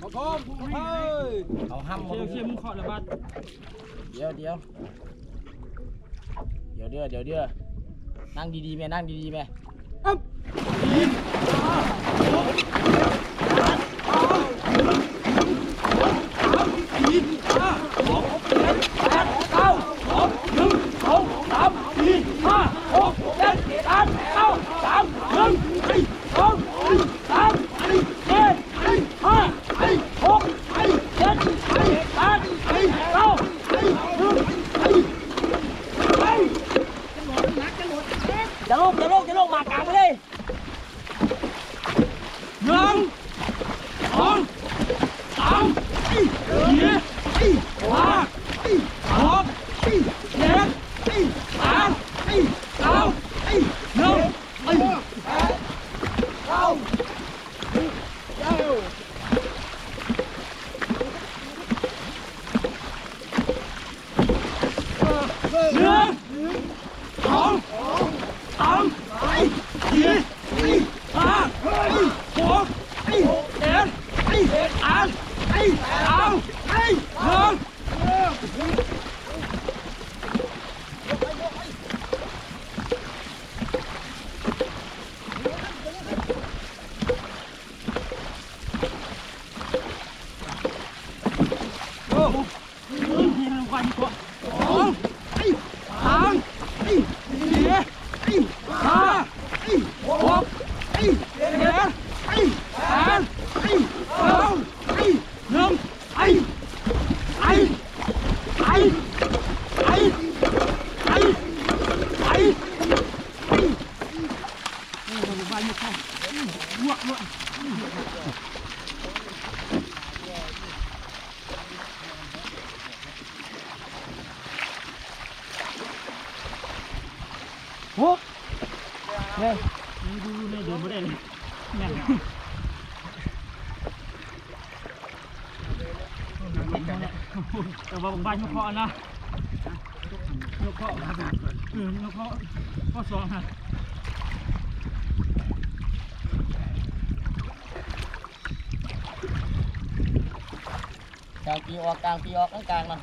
ขอพร้อมเฮ้ยเอาห้ำเชี่ยวเชี่ยวมึงเคาะระบาดเดี๋ยวเดี๋ยวเดี๋ยวเดี๋ยวเดี๋ยวเดี๋ยวนั่งดีๆแม่นั่งดีๆแม่ จะลงจะลงจะลงมากลางไปเลยหนึ่งสองสามสี่ห้าหกเจ็ดแปดเก้าหนึ่ง หนึ่งสองสามสี่ห้าหกเจ็ดแปดเก้าหนึ่ง นี่มั นควันกว่าสองสามสี่ห้าหกเจ็ดแปดเก้าหนึ่งไอ้ไอ้ไอ้ไอ้ไอ้ไอ้ระบาดอยู่เข้าลวกลวกเนี่ยนี่ดูดูเนี่ยเดินไม่ได้เลยแม่งแต่ว่าผมบ้านยกเคาะนะยกเคาะเออยกเคาะข้อสองฮะกลางปีออกกลางปีออกกลางกลางๆมา